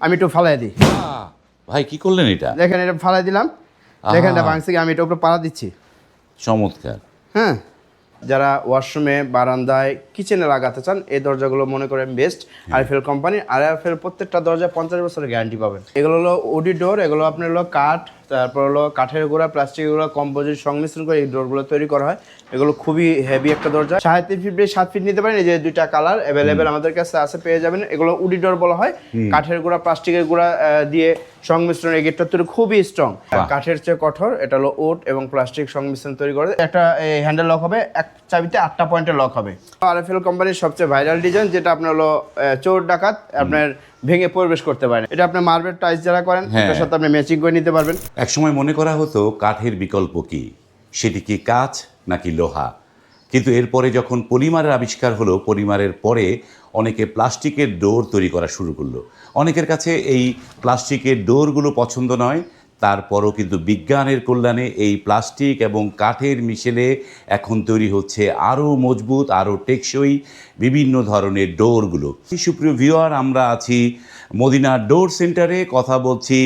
আমি একটু ফালাই দিই। ভাই কি করলেন এটা? দেখেন এটা ফালাই দিলাম। দেখেন এটা ভাঙছে আমি এটা উপরে পাড়া দিচ্ছি। চমৎকার। হ্যাঁ? যারা ওয়াশরুমে বারান্দায় কিচেনে লাগাতে চান এই দরজাগুলো মনে করেন বেস্ট আরএফএল কোম্পানি আরএফএল প্রত্যেকটা দরজা পঞ্চাশ বছরের গ্যারান্টি পাবেন। এগুলো হলো ওডি ডোর এগুলো আপনার হলো কাঠ তারপর হলো কাঠের গুঁড়া প্লাস্টিকের গুঁড়া কম্পোজিট সংমিশ্রণ করে এই ডোরগুলো তৈরি করা হয়। এগুলো খুবই হেভি একটা দরজা সাড়ে তিন ফিট সাত ফিট নিতে পারেন এই যে দুইটা কালার অ্যাভেলেবেল আমাদের কাছে আছে পেয়ে যাবেন। এগুলো উডি ডোর বলা হয়। কাঠের গুঁড়া প্লাস্টিকের গুঁড়া দিয়ে সংমিশ্রণ এই গেটটা তৈরি খুবই স্ট্রং কাঠের চেয়ে কঠোর এটা হলো ওট এবং প্লাস্টিক সংমিশ্রণ তৈরি করে। একটা হ্যান্ডেল লক হবে এক চাবিতে আটটা পয়েন্টের লক হবে। আরএফএল কোম্পানির সবচেয়ে ভাইরাল ডিজাইন যেটা আপনার হলো চোর ডাকাত আপনার ভেঙে প্রবেশ করতে পারেন। এটা আপনি মার্বেল টাইলস যারা করেন হ্যাঁ। এটার সাথে আপনি ম্যাচিং করে নিতে পারবেন। একসময় মনে করা হতো কাঠের বিকল্প কি? সেটি কি কাঁচ নাকি লোহা? কিন্তু এরপরে যখন পলিমারের আবিষ্কার হলো পলিমারের পরে অনেকে প্লাস্টিকের ডোর তৈরি করা শুরু করল। অনেকের কাছে এই প্লাস্টিকের ডোরগুলো পছন্দ নয় তারপরও কিন্তু বিজ্ঞানের কল্যাণে এই প্লাস্টিক এবং কাঠের মিশেলে এখন তৈরি হচ্ছে আরও মজবুত, আরও টেকসই বিভিন্ন ধরনের ডোরগুলো। সুপ্রিয় ভিওয়ার আমরা আছি মদিনা ডোর সেন্টারে। কথা বলছি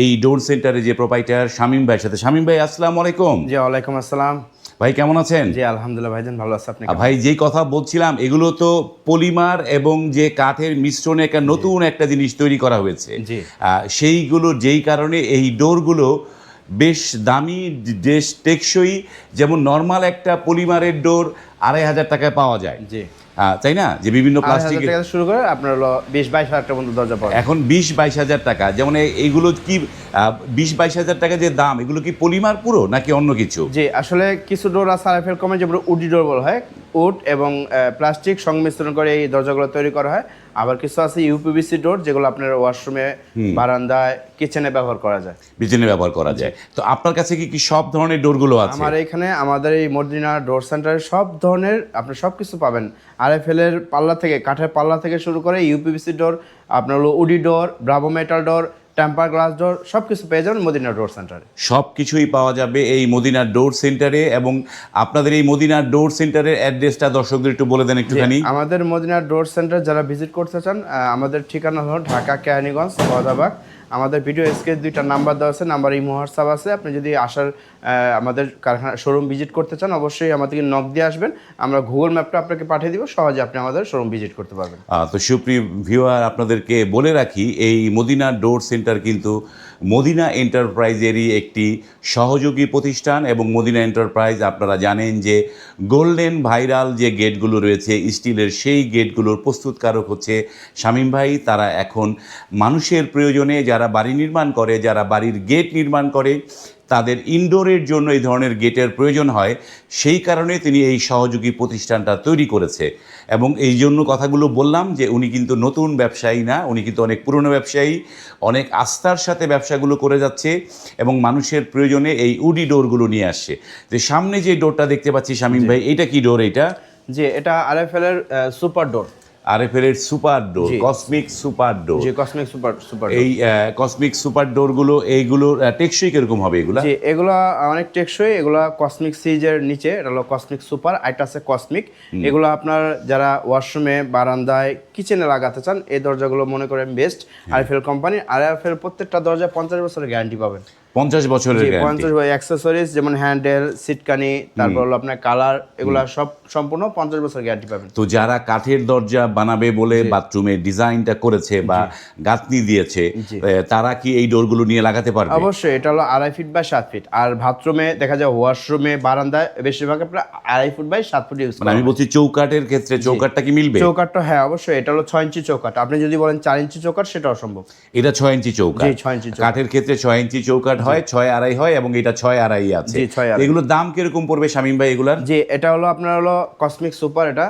এই ডোর সেন্টারে যে প্রোপাইটার শামীম ভাইয়ের সাথে। শামীম ভাই, আসসালামু আলাইকুম। জি, ওয়ালাইকুম আসসালাম। ভাই কেমন আছেন? জি আলহামদুলিল্লাহ ভাইজান ভালো আছে আপনি ভাই যে কথা বলছিলাম এগুলো তো পলিমার এবং যে কাঠের মিশ্রণে একটা নতুন একটা জিনিস তৈরি করা হয়েছে। সেইগুলো যেই কারণে এই ডোরগুলো বেশ দামি বেশ টেকসই যেমন নর্মাল একটা পলিমারের ডোর আড়াই হাজার টাকায় পাওয়া যায়। জি। তাই না? যে বিভিন্ন থেকে শুরু করে আপনার হলো বিশ বাইশ হাজার টাকা পর্যন্ত দরজা পাবেন এখন বিশ বাইশ হাজার টাকা। যেমন এইগুলো কি বিশ বাইশ হাজার টাকা যে দাম এগুলো কি পলিমার পুরো নাকি অন্য কিছু? জি আসলে কিছু ডোর আছে আরএফএল কমে যেমন উডি ডোর বলা হয় উড এবং প্লাস্টিক সংমিশ্রণ করে এই দরজাগুলো তৈরি করা হয়। আবার কিছু আছে ইউপিভিসি ডোর যেগুলো আপনার ওয়াশরুমে বারান্দায় কিচেনে ব্যবহার করা যায়। বিজনে ব্যবহার করা যায়। তো আপনার কাছে কি কি সব ধরনের ডোরগুলো আছে? আমার এখানে আমাদের এই মদিনা ডোর সেন্টারে সব ধরনের আপনি সব কিছু পাবেন আরএফএল এর পাল্লা থেকে কাঠের পাল্লা থেকে শুরু করে ইউপিভিসি ডোর আপনার হলো woody door bravo metal door temper glass door সব কিছু পেয়ে যাবেন মদিনা ডোর সেন্টারে সব কিছুই পাওয়া যাবে এই মদিনা ডোর সেন্টারে এবং আপনাদের এই মদিনা ডোর সেন্টারের অ্যাড্রেসটা দর্শকদের একটু বলে দেন একটুখানি। আমাদের মদিনা ডোর সেন্টার যারা ভিজিট করতে চান আমাদের ঠিকানা হলো ঢাকা কেরানীগঞ্জ গদাবাগ। আমাদের ভিডিও স্কেচ দুইটা নাম্বার দেওয়া আছে নাম্বার এই হোয়াটসঅ্যাপ আছে। আপনি যদি আসার আমাদের কারখানা শোরুম ভিজিট করতে চান, অবশ্যই আমাদেরকে নক দিয়ে আসবেন। আমরা গুগল ম্যাপটা আপনাকে পাঠিয়ে দিব, সহজে আপনি আমাদের শোরুম ভিজিট করতে পারবেন। তো সুপ্রিয় ভিউয়ার আপনাদেরকে বলে রাখি, এই মদিনা ডোর সেন্টার কিন্তু মদিনা এন্টারপ্রাইজেরই একটি সহযোগী প্রতিষ্ঠান এবং মদিনা এন্টারপ্রাইজ আপনারা জানেন যে গোল্ডেন ভাইরাল যে গেটগুলো রয়েছে, স্টিলের সেই গেটগুলোর প্রস্তুতকারক হচ্ছে শামীম ভাই। তারা এখন মানুষের প্রয়োজনে যারা বাড়ি নির্মাণ করে, যারা বাড়ির গেট নির্মাণ করে তাদের ইনডোরের জন্য এই ধরনের গেটের প্রয়োজন হয় সেই কারণে তিনি এই সহযোগী প্রতিষ্ঠানটা তৈরি করেছে। এবং এই জন্য কথাগুলো বললাম যে উনি কিন্তু নতুন ব্যবসায়ী না উনি কিন্তু অনেক পুরনো ব্যবসায়ী অনেক আস্থার সাথে ব্যবসাগুলো করে যাচ্ছে এবং মানুষের প্রয়োজনে এই উডি ডোরগুলো নিয়ে আসছে। যে সামনে যে ডোরটা দেখতে পাচ্ছি শামীম ভাই এটা কি ডোর এটা? যে এটা আরএফএল এর সুপার ডোর। আর এফ এর super door cosmic super door. জি কসমিক সুপার সুপার এই কসমিক সুপার ডোরগুলো এইগুলোর আহ, টেকসই কীরকম হবে এগুলা? জি এগুলা অনেক টেকসই। এগুলা কসমিক সিজের নিচে এটা হলো কসমিক সুপার আইটা আছে কসমিক। এগুলো আপনার যারা ওয়াশরুমে বারান্দায় কিচেনে লাগাতে চান এই দরজাগুলো মনে করেন বেস্ট আরএফএল কোম্পানি আরএফএল প্রত্যেকটা দরজা পঞ্চাশ বছরের গ্যারান্টি পাবেন। পঞ্চাশ বছরের পঞ্চাশ অ্যাক্সেসরিজ যেমন হ্যান্ডেল সিটকানি তারপর হলো আপনার কালার এগুলা সব সম্পূর্ণ পঞ্চাশ বছর গ্যারান্টি পাবেন। তো যারা কাঠের দরজা বানাবে বলে বাথরুমের ডিজাইনটা করেছে বা গাঁথনি দিয়েছে তারা কি এই ডোরগুলো নিয়ে লাগাতে পারবে? অবশ্যই এটা হলো আড়াই ফিট বাই সাত ফিট আর বাথরুমে দেখা যায় ওয়াশরুমে বারান্দায় বেশিরভাগ আপনার আড়াই ফুট বাই সাত ফুট ইউজ মানে আমি বলছি চৌকাটের ক্ষেত্রে চৌকাটটা কি মিলবে? চৌকাটটা হ্যাঁ অবশ্যই এটা হলো ছয় ইঞ্চি চৌকাট আপনি যদি বলেন চার ইঞ্চি চৌকাট সেটাও সম্ভব। এটা ছয় ইঞ্চি চৌকাট ছয় ইঞ্চি কাঠের ক্ষেত্রে ছয় ইঞ্চি চৌকাট হয় ছয় আড়াই হয় এবং এটা ছয় আড়াই আছে। এগুলোর দাম কীরকম পড়বে শামিম ভাই এগুলার? যে এটা হলো আপনার হলো কসমিক সুপার এটা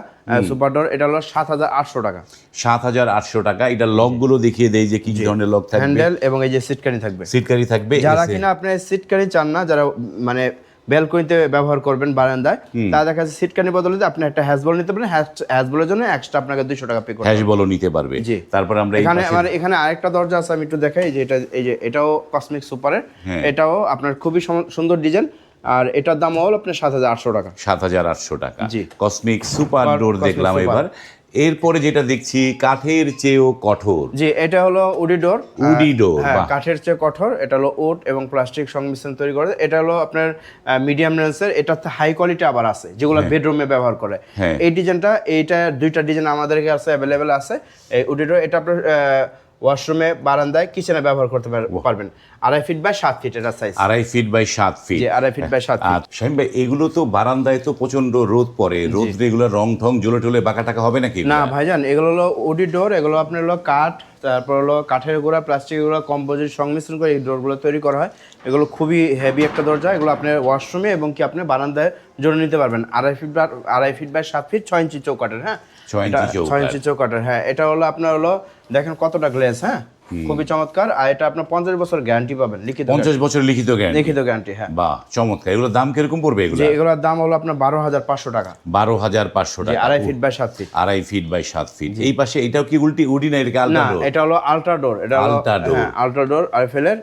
সুপার ডোর এটা হলো সাত হাজার আটশো টাকা। সাত হাজার আটশো টাকা। এটা লকগুলো দেখিয়ে দেয় যে কি ধরনের লক থাকবে। হ্যান্ডেল এবং এই যে সিটকানি থাকবে। সিটকারি থাকবে যারা কিনা আপনি সিটকানি চান না যারা মানে ব্যালকনিতে ব্যবহার করবেন বারান্দায়। তারা দেখা যাচ্ছে সিটকানি বদলে আপনি একটা হ্যাজবল নিতে পারেন। হ্যাজবলের জন্য এক্সট্রা আপনাকে দুইশো টাকা পে করতে হ্যাশ বলও নিতে পারবে। জি। তারপর আমরা এখানে আমার এখানে আরেকটা দরজা আছে আমি একটু দেখাই যে এটা এই যে এটাও কসমিক সুপারের হ্যাঁ। এটাও আপনার খুবই সুন্দর ডিজাইন আর এটার দাম হল আপনার সাত হাজার আটশো টাকা। সাত হাজার আটশো টাকা। জি। কসমিক সুপার ডোর দেখলাম এবার। এরপরে যেটা দেখছি কাঠের চেয়েও কঠোর। জি এটা হলো উডিডোর উডিডোর হ্যাঁ কাঠের চেয়ে কঠোর এটা হলো ওট এবং প্লাস্টিক সংমিশ্রণ তৈরি করে। এটা হলো আপনার মিডিয়াম রেঞ্জের এটা হাই কোয়ালিটি আবার আছে যেগুলো বেডরুমে ব্যবহার করে। হ্যাঁ। এই ডিজাইনটা এইটা দুইটা ডিজাইন আমাদের কাছে অ্যাভেলেবেল আছে এই উডিডোর এটা আপনার ওয়াশরুমে বারান্দায় কিচেনে ব্যবহার করতে পার- পারবেন। আড়াই ফিট বাই সাত ফিট এটা সাইজ আড়াই ফিট বাই সাত ফিট আড়াই ফিট বাই সাত ফিট আর শাহিম ভাই এগুলো তো বারান্দায় তো প্রচণ্ড রোদ পড়ে। রোদ এগুলো রং ঠং জ্বলে টলে বাঁকা টাকা হবে নাকি না ভাইজান এগুলো হলো উডি ডোর এগুলো আপনার হলো কাঠ তারপর হলো কাঠের গুঁড়া প্লাস্টিক গুঁড়া কম্পোজিট সংমিশ্রণ করে এই ডোরগুলো তৈরি করা হয়। এগুলো খুবই হেভি একটা দরজা এগুলো আপনার ওয়াশরুমে এবং কি আপনি বারান্দায় জোরে নিতে পারবেন। আড়াই ফিট বা আড়াই ফিট বাই সাত ফিট ছয় ইঞ্চি চৌকাটের হ্যাঁ? ছয় ইঞ্চি চৌকাটের হ্যাঁ এটা হলো আপনার হলো দেখেন কতটা গ্লেস হ্যাঁ? খুবই চমৎকার আর এটা আপনার পঞ্চাশ বছর গ্যারান্টি পাবেন লিখিত পঞ্চাশ বছর লিখিত জ্ঞান লিখিত গ্যারান্টি হ্যাঁ। বাহ চমৎকার। এগুলোর দাম কীরকম পড়বে এগুলো? এগুলোর দাম হলো আপনার বারো হাজার পাঁচশো টাকা। বারো হাজার পাঁচশো টাকা। আড়াই ফিট বাই সাত ফিট আড়াই ফিট বাই সাত ফিট এই পাশে এটাও কি উল্টি উডি না এটা হলো আলট্রা ডোর এটা Ultra door। হ্যাঁ আলট্রা ডোর আরফেলের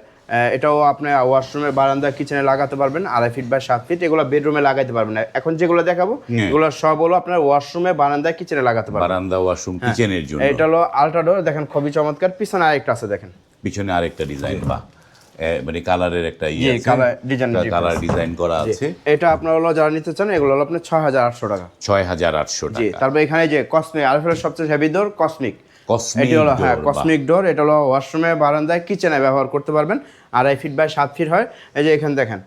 এটাও আপনি ওয়াশরুমের বারান্দা কিচেনে লাগাতে পারবেন আড়াই ফিট বা সাত ফিট এগুলো বেডরুমে লাগাতে পারবেন। এখন যেগুলো দেখাবো হ্যাঁ। এগুলো সব হলো আপনার ওয়াশরুমে বারান্দা কিচেনে লাগাতে পারবেন। বারান্দা ওয়াশরুম কিচেনের জন্য। এটা হলো আলট্রা ডোর দেখেন খুবই চমৎকার পিছনে আরেকটা আছে দেখেন। পিছনে আরেকটা ডিজাইন বা মানে কালারের একটা ইয়ে colour design কালার ডিজাইন করা আছে। এটা আপনার হলো যারা নিতে চান এগুলো হলো আপনার ছয় হাজার আটশো টাকা। ছয় হাজার আটশো টাকা। তারপর এখানে যে কসমিক আরফেলের সবচেয়ে হেভি কসমিক কসমিক এটি হলো হ্যাঁ কসমিক ডোর এটা হলো ওয়াশরুমে বারান্দায় কিচেনে ব্যবহার করতে পারবেন। আড়াই ফিট বাই সাত ফিট হয়। এই যে এখানে দেখেন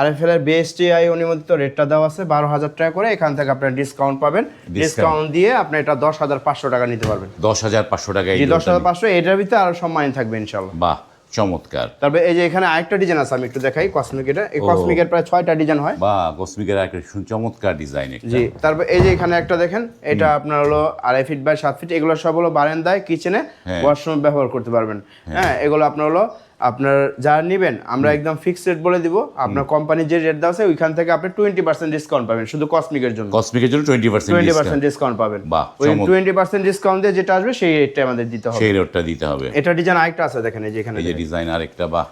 আরএফএল এর বিএসটিআই অনুমোদিত রেটটা দেওয়া আছে বারো হাজার টাকা করে। এখান থেকে আপনার ডিসকাউন্ট পাবেন। ডিসকাউন্ট দিয়ে আপনি এটা দশ হাজার পাঁচশো টাকা নিতে পারবেন। দশ হাজার পাঁচশো টাকায় দশ হাজার পাঁচশো এটার ভিতরে আরও সম্মান থাকবে ইনশাল্লাহ বাহ। চমৎকার। তারপরে এই যে এখানে আরেকটা ডিজাইন আছে আমি একটু দেখাই কসমিক এটা। এই কসমিকের প্রায় ছয়টা ডিজাইন হয়। বা কসমিকের একটা চমৎকার ডিজাইন জি তারপর এই যে এখানে একটা দেখেন এটা আপনার হলো আড়াই ফিট বাই সাত ফিট এগুলো সব হলো বারান্দায় কিচেনে হ্যাঁ। ওয়াশরুম ব্যবহার করতে পারবেন। হ্যাঁ এগুলো আপনার হলো আপনার যা নেবেন আমরা একদম ফিক্সড রেট বলে দিব। আপনার কোম্পানি যে রেট দেওয়া আছে ওইখান থেকে আপনি টোয়েন্টি পার্সেন্ট ডিসকাউন্ট পাবেন শুধু কসমিকের জন্য। কসমিকের জন্য twenty percent twenty percent discount পাবেন। ওই। টোয়েন্টি পার্সেন্ট ডিসকাউন্ট দিয়ে যেটা আসবে সেই রেটটা আমাদের দিতে হবে। সেই রেটটা দিতে হবে। এটা ডিজাইন আরেকটা আছে দেখেন এই যে এখানে এই যে ডিজাইন আরেকটা বা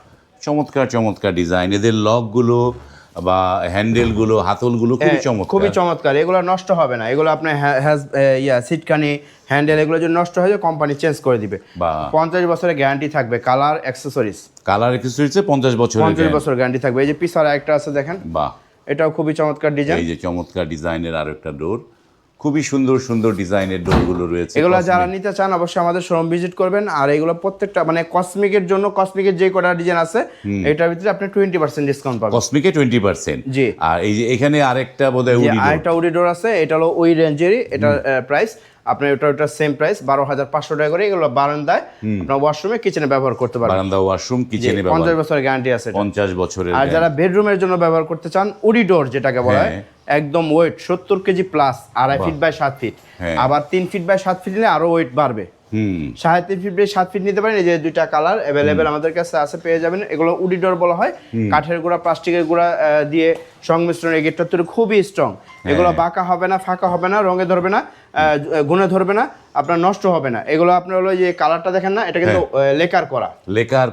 চমৎকার চমৎকার ডিজাইন এদের লকগুলো বা হ্যান্ডেলগুলো হাতলগুলো খুবই হ্যাঁ, চমৎকার। খুবই চমৎকার। এগুলো নষ্ট হবে না। এগুলো আপনার হ্যাজ ইয়া সিটকানি হ্যান্ডেল এগুলো যদি নষ্ট হয়ে যায় কোম্পানি চেঞ্জ করে দিবে। বা পঞ্চাশ বছরের গ্যারান্টি থাকবে। কালার অ্যাক্সেসরিজ কালার অ্যাক্সেসরিজে পঞ্চাশ বছর পঞ্চাশ বছরের বছর গ্যারান্টি থাকবে। এই যে পিসার একটা আছে দেখেন। বাহ। এটাও খুবই চমৎকার ডিজাইন এই যে চমৎকার ডিজাইনের আরও একটা ডোর খুবই সুন্দর সুন্দর ডিজাইনের ডোরগুলো রয়েছে। এগুলো যারা নিতে চান অবশ্যই আমাদের শোরুম ভিজিট করবেন। আর এগুলো প্রত্যেকটা মানে কসমিকের জন্য কসমিকের যে কটা ডিজাইন আছে এটার ভিতরে আপনি টোয়েন্টি পার্সেন্ট ডিসকাউন্ট পাবেন। কসমিকে টোয়েন্টি পার্সেন্ট জি। আর এই যে এখানে আরেকটা বোধহয় উডি। আরেকটা উডিডোর আছে এটা হলো ওই রেঞ্জেরই এটা প্রাইস আপনার ওটা ওটা সেম প্রাইস বারো হাজার পাঁচশো টাকা করে এগুলো বারান্দায় আপনার ওয়াশরুমে কিচেনে ব্যবহার করতে পারবেন। বারান্দা ওয়াশরুম কিচেনে পঞ্চাশ বছরের গ্যারান্টি আছে পঞ্চাশ বছরের আর যারা বেডরুমের জন্য ব্যবহার করতে চান উডিডোর যেটাকে বলা হয় হ্যাঁ। একদম ওয়েট সত্তর কেজি প্লাস আড়াই ফিট বাই সাত ফিট হ্যাঁ। আবার তিন ফিট বাই সাত ফিট নিলে আরও ওয়েট বাড়বে। সাড়ে তিন ফিট বাই সাত ফিট নিতে পারেন এই যে দুইটা কালার অ্যাভেলেবেল আমাদের কাছে আছে পেয়ে যাবেন। এগুলো উডিডোর বলা হয়। কাঠের গুঁড়া প্লাস্টিকের গুঁড়া দিয়ে সংমিশ্রণ এই গেটটা তৈরি খুবই স্ট্রং এগুলো হ্যাঁ। বাঁকা হবে না ফাঁকা হবে না রঙে ধরবে না গুণে ধরবে না আপনার নষ্ট হবে না। এগুলো আপনার হলো যে কালারটা দেখেন না এটা কিন্তু লেকার করা। লেকার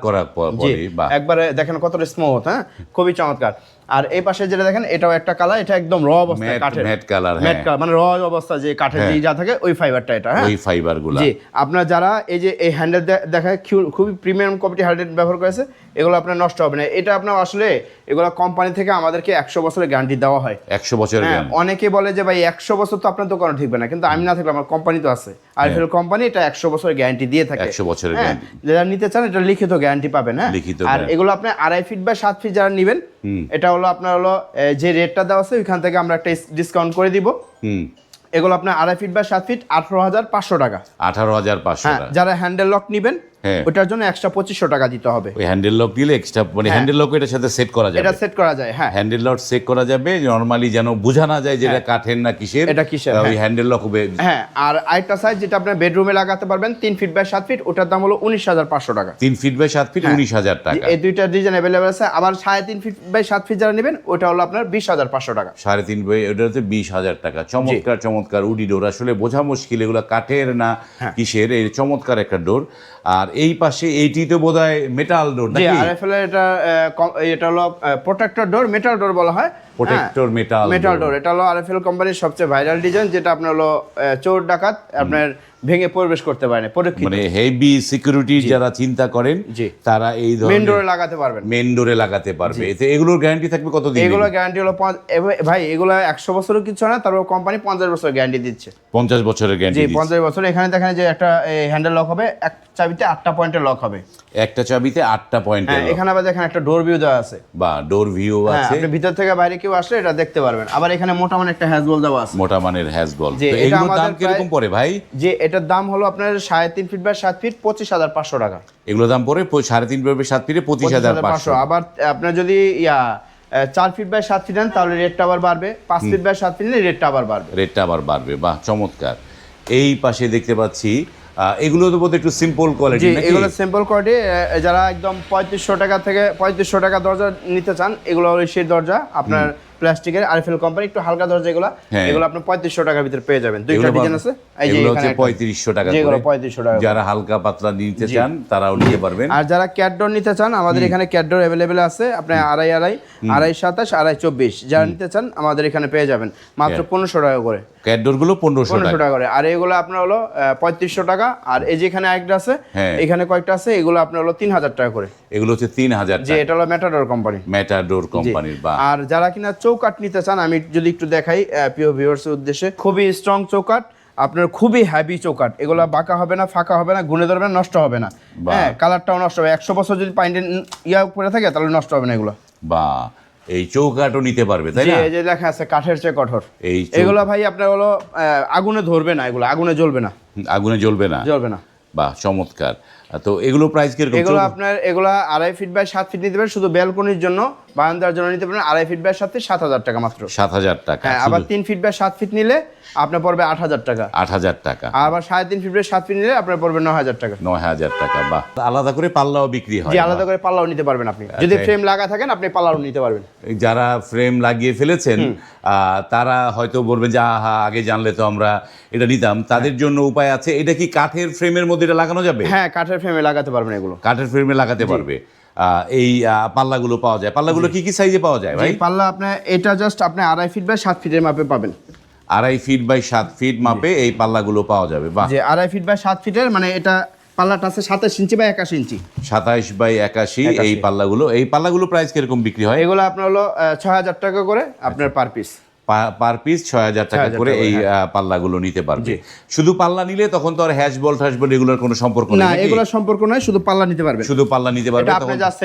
বা একবারে দেখেন কতটা স্মুথ হ্যাঁ? খুবই চমৎকার। আর এই পাশে যেটা দেখেন এটাও একটা কালার এটা একদম র অবস্থায় ম্যাট কাঠের। ম্যাট কালার ম্যাট হ্যাঁ। কালার মানে র অবস্থা যে কাঠের যে যা থাকে ওই ফাইবারটা এটা হ্যাঁ? ওই ফাইবারগুলা জি আপনার যারা এই যে এই হ্যান্ডেল দেখা খুবই প্রিমিয়াম কোয়ালিটি হ্যান্ডেল ব্যবহার করেছে এগুলো আপনার নষ্ট হবে না। এটা আপনার আসলে এগুলো কোম্পানি থেকে আমাদেরকে একশো বছরের গ্যারান্টি দেওয়া হয়। একশো বছরের হ্যাঁ অনেকে বলে যে ভাই একশো বছর তো আপনার দোকানে ঠিকবে না। কিন্তু আমি না থাকলে আমার কোম্পানি তো আছে। আইফেল কোম্পানি এটা একশো বছরের গ্যারান্টি দিয়ে থাকে। 100 বছরের হ্যাঁ, যারা নিতে চান এটা লিখিত গ্যারান্টি পাবেন হ্যাঁ? লিখিত আর এগুলো আপনি আড়াই ফিট বা সাত ফিট যারা নেবেন এটা হলো আপনার হলো যে রেটটা দেওয়া আছে ওইখান থেকে আমরা একটা ডিসকাউন্ট করে দিব। হুম। এগুলো আপনার আড়াই ফিট বা সাত ফিট আঠারো হাজার পাঁচশো টাকা। আঠারো হাজার পাঁচশো হ্যাঁ যারা হ্যান্ডেল লক নেবেন হ্যাঁ। ওটার জন্য এক্সট্রা পঁচিশশো টাকা দিতে হবে। ওই হ্যান্ডেল লক দিলে এক্সট্রা মানে হ্যান্ডেল লক এটার সাথে সেট করা যাবে। এটা সেট করা যায় হ্যাঁ। হ্যান্ডেল লক সেট করা যাবে নরমালি যেন বোঝা না যায় যে এটা কাঠের না কিসের এটা কিসের, ওই হ্যাঁ। হ্যান্ডেল লক হ্যাঁ আর আরেকটা সাইজ যেটা আপনার বেডরুমে লাগাতে পারবেন তিন ফিট বাই সাত ফিট ওটার দাম হলো উনিশ হাজার পাঁচশো টাকা। তিন ফিট বাই সাত ফিট উনিশ হাজার টাকা। এই দুইটা ডিজাইন অ্যাভেলেবেল আছে আবার সাড়ে তিন ফিট বাই সাত ফিট যারা নেবেন ওটা হলো আপনার বিশ হাজার পাঁচশো টাকা। সাড়ে তিন বই ওটা হচ্ছে বিশ হাজার টাকা। চমৎকার চমৎকার উডি ডোর আসলে বোঝা মুশকিল এগুলো কাঠের না হ্যাঁ। কিসের? এই চমৎকার একটা ডোর আর এই পাশে এইটি তো বোধ হয় মেটাল ডোর নাকি? এটা এটা হলো প্রোটেক্টর ডোর মেটাল ডোর বলা হয়। প্রোটেক্টর মেটাল মেটাল ডোর এটা হলো আরএফএল কোম্পানির সবচেয়ে ভাইরাল ডিজাইন যেটা আপনার হলো চোর ডাকাত আপনার ভেঙে প্রবেশ করতে পারে না পরীক্ষিত মানে হেভি সিকিউরিটি যারা চিন্তা করেন। তারা এই ধরনের মেন ডোরে লাগাতে পারবেন। মেন ডোরে লাগাতে পারবে। এতে এগুলোর গ্যারান্টি থাকবে কতদিন এগুলো গ্যারান্টি হলো ভাই এগুলো একশো বছরও কিছু না তারপর কোম্পানি পঞ্চাশ বছর গ্যারান্টি দিচ্ছে। পঞ্চাশ বছরের গ্যারান্টি জি গ্যারান্টি পঞ্চাশ বছর। এখানে দেখেন যে একটা হ্যান্ডেল লক হবে এক চাবিতে আটটা পয়েন্টের লক হবে। একটা চাবিতে আটটা পয়েন্ট হ্যাঁ এখানে আবার দেখেন একটা ডোর ভিউ দেওয়া আছে। বা ডোর ভিউ হ্যাঁ আছে। আপনি ভিতর থেকে বাইরে কেউ আসলে এটা দেখতে পারবেন। আবার এখানে মোটা মানে একটা হ্যাজবল দেওয়া আছে। মোটা মানের হ্যাজবল। তো এটা এগুলোর দাম কীরকম পড়ে ভাই? যে এটার দাম হলো আপনার সাড়ে তিন ফিট বাই সাত ফিট পঁচিশ হাজার পাঁচশো টাকা। এগুলোর দাম পড়ে সাড়ে তিন পড়বে সাত ফিটে পঁচিশ হাজার পাঁচশো। আবার আপনার যদি ইয়া চার ফিট বাই সাত ফিট নেন তাহলে রেটটা আবার বাড়বে। পাঁচ ফিট বাই সাত ফিট নিলে রেটটা আবার বাড়বে। রেটটা আবার বাড়বে। বাহ চমৎকার। এই পাশে দেখতে পাচ্ছি এগুলো তো বোধহয় একটু সিম্পল কোয়ালিটি এগুলো সিম্পল কোয়ালিটি যারা একদম পঁয়ত্রিশশো টাকা থেকে পঁয়ত্রিশশো টাকা দরজা নিতে চান এগুলো হলো সেই দরজা আপনার প্লাস্টিকের আরএফএল কোম্পানি একটু হালকা দরজা এগুলো হ্যাঁ। এগুলো আপনি পঁয়ত্রিশশো টাকার ভিতরে পেয়ে যাবেন। দুইটা ডিজাইন আছে এই যে এগুলো এখানে হচ্ছে। পঁয়ত্রিশশো টাকা যেগুলো। পঁয়ত্রিশশো টাকা যারা হালকা পাতলা নিতে চান তারাও নিতে পারবেন। আর যারা ক্যাটডোর নিতে চান আমাদের এখানে ক্যাটডোর অ্যাভেলেবেল আছে আপনি আড়াই আড়াই আড়াই সাতাশ আড়াই চব্বিশ যারা নিতে চান আমাদের এখানে পেয়ে যাবেন। মাত্র পনেরোশো টাকা করে। ক্যাডোরগুলো পনেরোশো টাকা। করে। আর এগুলো আপনার হলো পঁয়ত্রিশশো টাকা। আর এই যে এখানে একটা আছে হ্যাঁ। এখানে কয়েকটা আছে এগুলো আপনার হলো তিন হাজার টাকা করে। এগুলো হচ্ছে তিন হাজার যে এটা হলো ম্যাটাডোর কোম্পানি ম্যাটাডোর কোম্পানির বা আর যারা কিনা চৌকাট নিতে চান আমি যদি একটু দেখাই প্রিয় ভিউয়ার্সের উদ্দেশ্যে খুবই স্ট্রং চৌকাট আপনার খুবই হ্যাভি চৌকাট এগুলো বাঁকা হবে না ফাঁকা হবে না গুনে ধরবে না নষ্ট হবে না। হ্যাঁ কালারটাও নষ্ট হবে। একশো বছর যদি পাইন্টের ইয়া উপরে থাকে তাহলে নষ্ট হবে না এগুলো। বা এই চৌকাটও নিতে পারবে তাই না? এই যে লেখা আছে কাঠের চেয়ে কঠোর। এই এগুলো ভাই আপনার হলো আগুনে ধরবে না এগুলো আগুনে জ্বলবে না। আগুনে জ্বলবে না? জ্বলবে না। বাহ চমৎকার। তো এগুলো প্রাইস কীরকম এগুলো আপনার এগুলো আড়াই ফিট বাই সাত ফিট নিতে পারেন। শুধু ব্যালকনির জন্য বারান্দার জন্য নিতে পারেন। আড়াই ফিট বাই ফিট সাত হাজার টাকা মাত্র। সাত হাজার টাকা। হ্যাঁ আবার তিন ফিট বাই সাত ফিট নিলে আপনার পড়বে আট হাজার টাকা। আট হাজার টাকা। আর আবার সাড়ে তিন ফিট বাই সাত ফিট নিলে আপনার পড়বে নয় হাজার টাকা। নয় হাজার টাকা বা আলাদা করে পাল্লাও বিক্রি হয় আলাদা করে পাল্লাও নিতে পারবেন আপনি। যদি ফ্রেম লাগা থাকেন আপনি পাল্লাও নিতে পারবেন। যারা ফ্রেম লাগিয়ে ফেলেছেন আহ, তারা হয়তো বলবেন যে আহা আগে জানলে তো আমরা এটা নিতাম। তাদের জন্য উপায় আছে। এটা কি কাঠের ফ্রেমের মধ্যে এটা লাগানো যাবে? হ্যাঁ কাঠের ফ্রেমে লাগাতে পারবেন এগুলো। কাঠের ফ্রেমে লাগাতে পারবে। এই পাল্লাগুলো পাওয়া যায়। পাল্লাগুলো কি কি সাইজে পাওয়া যায় ভাই? পাল্লা আপনার এটা জাস্ট আপনি আড়াই ফিট বাই সাত ফিটের মাপে পাবেন। আড়াই ফিট বাই সাত ফিট মাপে এই পাল্লাগুলো পাওয়া যাবে। বা যে আড়াই ফিট বাই সাত ফিটের মানে এটা পাল্লাটা আছে সাতাশ ইঞ্চি বা একাশ ইঞ্চি। সাতাইশ বাই একাশি এই পাল্লাগুলো। এই পাল্লাগুলো প্রাইস কীরকম বিক্রি হয়? এগুলো আপনার হলো ছয় হাজার টাকা করে আপনার পার পিস পার পিস ছয় হাজার টাকা করে এই আহ, পাল্লাগুলো নিতে পারবে। শুধু পাল্লা নিলে তখন তো আর হ্যাশ বল ট্যাশ বল এগুলোর কোনো সম্পর্ক না নেই নাকি? এগুলো সম্পর্ক নয় শুধু পাল্লা নিতে পারবেন। শুধু পাল্লা নিতে পারবে এটা আপনি জাস্ট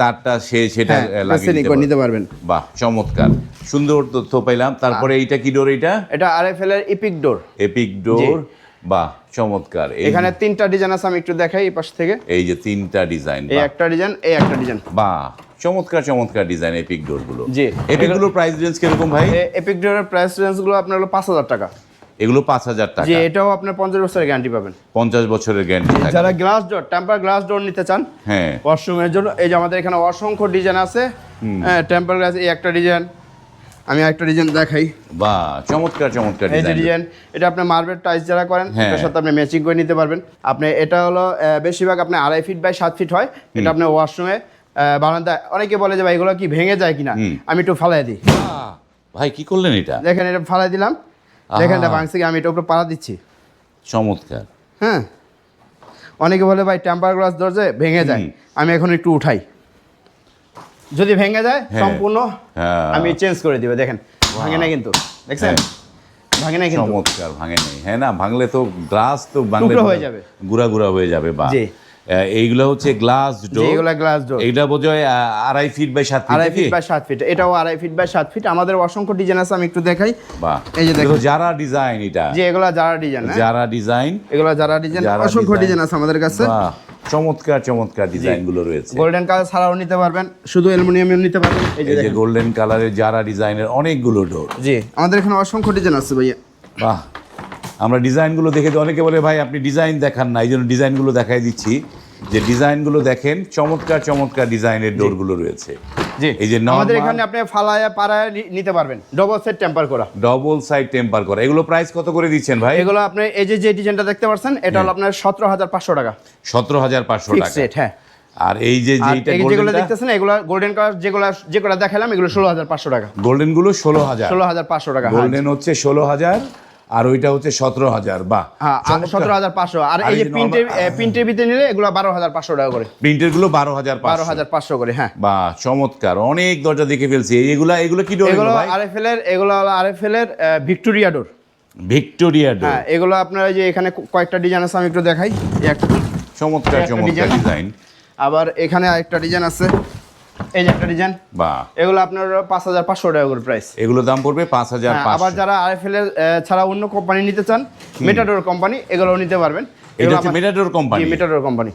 তারটা সে সেটা হ্যাঁ লাগিয়ে নিতে পারবেন। বাহ চমৎকার। সুন্দর তথ্য পেলাম তারপরে এইটা কি ডোর এইটা? এটা আরএফএল এর ইপিক ডোর এপিক ডোর বাহ চমৎকার। এখানে তিনটা ডিজাইন আছে আমি একটু দেখাই এই পাশ থেকে। এই যে তিনটা ডিজাইন এই একটা ডিজাইন এই একটা ডিজাইন বাহ চমৎকার চমৎকার ডিজাইন এপিক ডোরগুলো। জি। এপিকগুলোর প্রাইস রেঞ্জ কীরকম ভাই? এপিক ডোরের প্রাইস রেঞ্জগুলো আপনার হলো পাঁচ হাজার টাকা। এগুলো পাঁচ হাজার টাকা। যে এটাও আপনার পঞ্চাশ বছরের গ্যারান্টি পাবেন। পঞ্চাশ বছরের গ্যারান্টি যারা glass door temper glass door নিতে চান হ্যাঁ। ওয়াশরুমের জন্য এই যে আমাদের এখানে অসংখ্য ডিজাইন আছে। হ্যাঁ টেম্পার গ্লাস এই একটা ডিজাইন আমি একটা ডিজাইন দেখাই। বাহ চমৎকার চমৎকার এই যে ডিজাইন ডিজাইন এটা আপনি মার্বেল টাইলস যারা করেন হ্যাঁ। এটার সাথে আপনি ম্যাচিং করে নিতে পারবেন। আপনি এটা হলো বেশিরভাগ আপনি আড়াই ফিট বাই সাত ফিট হয়। এটা আপনি ওয়াশরুমে বারান্দায় অনেকে বলে যে ভাই এগুলো কি ভেঙে যায় কিনা? আমি একটু ফালাই দিই। ভাই কি করলেন এটা? দেখেন এটা ফালাই দিলাম। দেখেন এটা ভাঙছে কি? আমি এটা উপরে পাড়া দিচ্ছি। চমৎকার। হ্যাঁ। অনেকে বলে ভাই টেম্পার গ্লাস দরজে ভেঙে যায়। আমি এখন একটু উঠাই। যদি ভেঙে যায় হ্যাঁ। সম্পূর্ণ হ্যাঁ। আমি চেঞ্জ করে দিব। দেখেন ভাঙে না কিন্তু। দেখছেন? ভাঙে না কিন্তু। চমৎকার ভাঙে নেই। হ্যাঁ না ভাঙলে তো গ্লাস তো ভাঙলে হয়ে যাবে। গুড়া গুড়া হয়ে যাবে বা জি। এইগুলো হচ্ছে গ্লাস ডোর এগুলা গ্লাস ডোর এইটা বোঝায় আড়াই ফিট বাই সাত ফিট আড়াই ফিট বাই সাত ফিট এটাও আড়াই ফিট বাই সাত ফিট আমাদের অসংখ্য ডিজাইন আছে আমি একটু দেখাই। বাহ। এই যে দেখো যারা ডিজাইন এটা। যে এগুলা যারা ডিজাইন যারা ডিজাইন এগুলা যারা ডিজাইন অসংখ্য ডিজাইন আছে আমাদের কাছে। চমৎকার চমৎকার ডিজাইনগুলো রয়েছে। গোল্ডেন কালার ছাড়াও নিতে পারবেন। শুধু অ্যালুমিনিয়ামের নিতে পারবেন। এই যে গোল্ডেন কালারের যারা ডিজাইনের অনেকগুলো ডোর জি আমাদের এখানে অসংখ্য ডিজাইন আছে ভাইয়া। বাহ। আমরা ডিজাইনগুলো দেখে অনেকে বলে ভাই আপনি ডিজাইন দেখান না। এই জন্য ডিজাইনগুলো দেখাই দিচ্ছি। যে ডিজাইনগুলো দেখেন চমৎকার চমৎকার ডিজাইনের ডোরগুলো রয়েছে। জি। এই যে আমাদের এখানে আপনি ফালায়া পাড়ায় নিতে পারবেন। ডবল সেট টেম্পার করা। ডবল সাইড টেম্পার করা। এগুলো প্রাইস কত করে দিচ্ছেন ভাই? এগুলো আপনি এই যে যে ডিজাইনটা দেখতে পাচ্ছেন এটা হলো আপনার সতেরো হাজার পাঁচশো টাকা। সতেরো হাজার পাঁচশো টাকা। হ্যাঁ। আর এই যে যেগুলো দেখতেছেন এগুলো গোল্ডেন কালার যেগুলো যেগুলো দেখালাম এগুলো ষোলো হাজার পাঁচশো টাকা। গোল্ডেনগুলো ষোলো হাজার। ষোলো হাজার পাঁচশো টাকা হ্যাঁ। গোল্ডেন হচ্ছে ষোলো হাজার। আর ওইটা হচ্ছে সতেরো হাজার বা হ্যাঁ সতেরো হাজার পাঁচশো। আর আর এই যে প্রিন্টের প্রিন্টের ভিতরে নিলে এগুলো বারো হাজার পাঁচশো টাকা করে। প্রিন্টেরগুলো বারো হাজার বারো হাজার পাঁচশো করে হ্যাঁ। বা চমৎকার। অনেক দরজা দেখে ফেলছি। এগুলা এগুলো কি ডোর এগুলো ভাই? আরএফএল এর এগুলো হলো আরএফএল এর ভিক্টোরিয়া ডোর ভিক্টোরিয়া ডোর হ্যাঁ এগুলো আপনার যে এখানে কয়েকটা ডিজাইন আছে আমি একটু দেখাই। একটা চমৎকার চমৎকার ডিজাইন আবার এখানে আরেকটা ডিজাইন আছে। এই যে একটা ডিজাইন বা। এগুলো আপনার পাঁচ হাজার পাঁচশো টাকা করে প্রাইস এগুলো দাম পড়বে পাঁচ হাজার হ্যাঁ, আবার যারা আরএফএল এর ছাড়া অন্য কোম্পানি নিতে চান মেটাডোর কোম্পানি এগুলো নিতে পারবেন। এটা হচ্ছে মেটাডোর কোম্পানি মেটাডোর কোম্পানি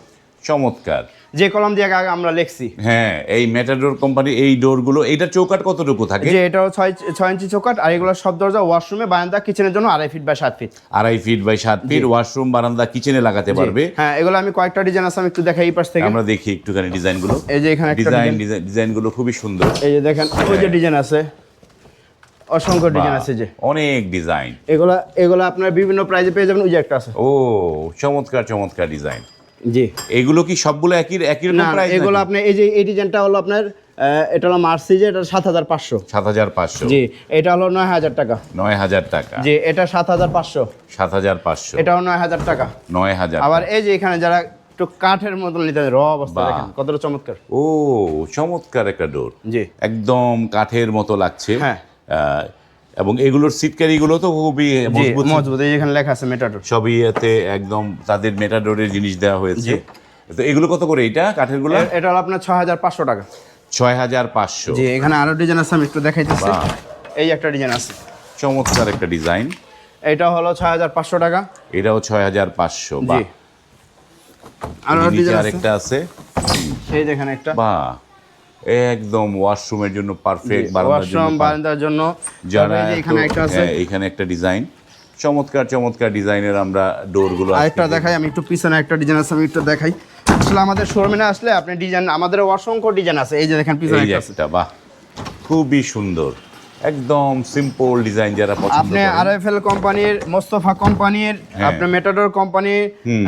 চমৎকার। যে কলম দিয়ে আগে আমরা লিখছি। হ্যাঁ এই মেটাডোর কোম্পানি এই ডোরগুলো এইটা চৌকাট কতটুকু থাকে? যে এটাও ছয় ছয় ইঞ্চি চৌকাট আর এগুলো সব দরজা ওয়াশরুমে বারান্দা কিচেনের জন্য আড়াই ফিট বা সাত ফিট আড়াই ফিট বাই সাত ফিট ওয়াশরুম বারান্দা কিচেনে লাগাতে পারবে। হ্যাঁ এগুলো আমি কয়েকটা ডিজাইন আছে আমি একটু দেখাই এই পাশ থেকে। আমরা দেখি একটুখানি ডিজাইনগুলো এই যে এখানে একটা ডিজাইন ডিজাইন ডিজাইনগুলো খুবই সুন্দর। এই যে দেখেন ওই যে ডিজাইন আছে। অসংখ্য ডিজাইন আছে যে। অনেক ডিজাইন এগুলা এগুলো আপনার বিভিন্ন প্রাইজে পেয়ে যাবেন ওই যে একটা আছে। ও চমৎকার চমৎকার ডিজাইন জি। এগুলো কি সবগুলো একই একই রকম না প্রাইস এগুলো আপনি এই যে এই ডিজাইনটা হলো আপনার এটা হলো মার্সিজে এটা সাত হাজার পাঁচশো। সাত হাজার পাঁচশো। জি এটা হলো নয় হাজার টাকা। নয় হাজার টাকা। জি এটা সাত হাজার পাঁচশো। সাত হাজার পাঁচশো। এটাও নয় হাজার টাকা। নয় হাজার আবার এই যে এখানে যারা একটু কাঠের মতন নিতে র অবস্থা। দেখেন কতটা চমৎকার। ও চমৎকার একটা ডোর জি। একদম কাঠের মতো লাগছে। হ্যাঁ। এবং এগুলোর সিটকারিগুলো তো খুবই মজবুত। মজবুত এই যে এখানে লেখা আছে মেটাডোর সবই এতে একদম তাদের মেটাডোরের জিনিস দেওয়া হয়েছে। তো এগুলো কত করে এটা? কাঠেরগুলো এটা হলো আপনার ছয় হাজার পাঁচশো টাকা। ছয় হাজার পাঁচশো। জি এখানে আরও ডিজাইন আছে আমি একটু দেখাইতেছি। এই একটা ডিজাইন আছে। চমৎকার একটা ডিজাইন এটা হলো ছয় হাজার পাঁচশো টাকা। এটাও ছয় হাজার পাঁচশো বা আরও ডিজাইন আছে। আরেকটা আছে। এই দেখেন একটা। বা একদম ওয়াশরুমের জন্য পারফেক্ট ওয়াশরুম বারান্দার জন্য যারা তারপরে এখানে একটা আছে হ্যাঁ, এইখানে একটা ডিজাইন চমৎকার চমৎকার ডিজাইনের আমরা ডোরগুলো আরেকটা দেখাই আমি একটু পিছনে একটা ডিজাইন আছে আমি একটু দেখাই। আসলে আমাদের শোরুমে না আসলে আপনি ডিজাইন আমাদের অসংখ্য ডিজাইন আছে। এই যে দেখেন পিছনে একটা বাহ খুবই সুন্দর। একদম সিম্পল ডিজাইন যারা পছন্দ আপনি আরএফএল কোম্পানির মোস্তফা কোম্পানির হ্যাঁ। আপনার মেটাডোর কোম্পানি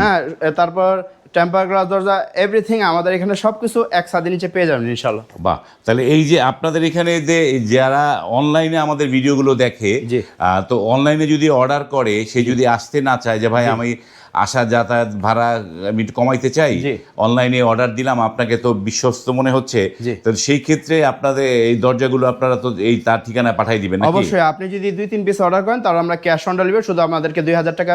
হ্যাঁ তারপর টেম্পার গ্লাস দরজা এভরিথিং আমাদের এখানে সব কিছু এক ছাদের নিচে পেয়ে যাবেন ইনশাল্লাহ বা তাহলে এই যে আপনাদের এখানে যে যারা অনলাইনে আমাদের ভিডিওগুলো দেখে। তো অনলাইনে যদি অর্ডার করে সে যদি আসতে না চায় যে ভাই আমি আসা যাতায়াত ভাড়া আমি একটু কমাইতে চাই। অনলাইনে অর্ডার দিলাম আপনাকে তো বিশ্বস্ত মনে হচ্ছে। তো সেই ক্ষেত্রে আপনাদের এই দরজাগুলো আপনারা তো এই তার ঠিকানায় পাঠাই দিবেন অবশ্যই আপনি যদি দুই তিন পিস অর্ডার করেন তাহলে আমরা ক্যাশ অন ডেলিভারি শুধু আমাদেরকে দুই হাজার টাকা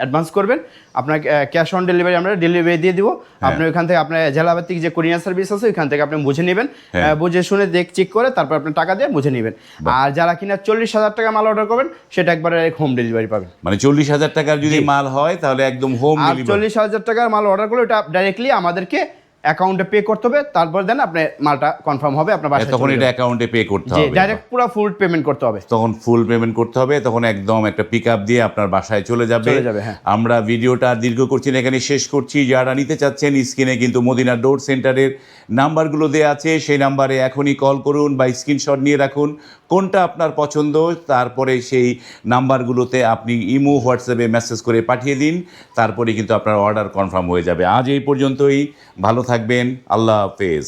অ্যাডভান্স করবেন। আপনার ক্যাশ অন ডেলিভারি আমরা ডেলিভারি দিয়ে দিব। হ্যাঁ। আপনি ওইখান থেকে আপনার জেলাভিত্তিক যে কুরিয়ার সার্ভিস আছে ওইখান থেকে আপনি বুঝে নেবেন। হ্যাঁ। বুঝে শুনে দেখ চেক করে তারপর আপনি টাকা দিয়ে বুঝে নেবেন। আর যারা কিনা চল্লিশ হাজার টাকা মাল অর্ডার করবেন সেটা একবারে হোম ডেলিভারি পাবেন। মানে চল্লিশ হাজার টাকার যদি মাল হয় তাহলে একদম হোম চল্লিশ হাজার টাকার মাল অর্ডার করলে ওটা ডাইরেক্টলি আমাদেরকে অ্যাকাউন্টে পে করতে হবে তারপর দেন আপনি মালটা কনফার্ম হবে আপনার বাসায় তখন এটা অ্যাকাউন্টে পে করতে হবে। ডাইরেক্ট পুরো ফুল পেমেন্ট করতে হবে। তখন ফুল পেমেন্ট করতে হবে তখন একদম একটা পিক আপ দিয়ে আপনার বাসায় চলে যাবে। হ্যাঁ। আমরা ভিডিওটা দীর্ঘ করছি না এখানে শেষ করছি। যারা নিতে চাচ্ছেন স্ক্রিনে কিন্তু মদিনা ডোর সেন্টারের নাম্বারগুলো দেওয়া আছে সেই নাম্বারে এখনই কল করুন বা স্ক্রিনশট নিয়ে রাখুন। কোনটা আপনার পছন্দ তারপরে সেই নাম্বারগুলোতে আপনি ইমো হোয়াটসঅ্যাপে মেসেজ করে পাঠিয়ে দিন তারপরে কিন্তু আপনার অর্ডার কনফার্ম হয়ে যাবে। আজ এই পর্যন্তই ভালো থাকবেন আল্লাহ হাফেজ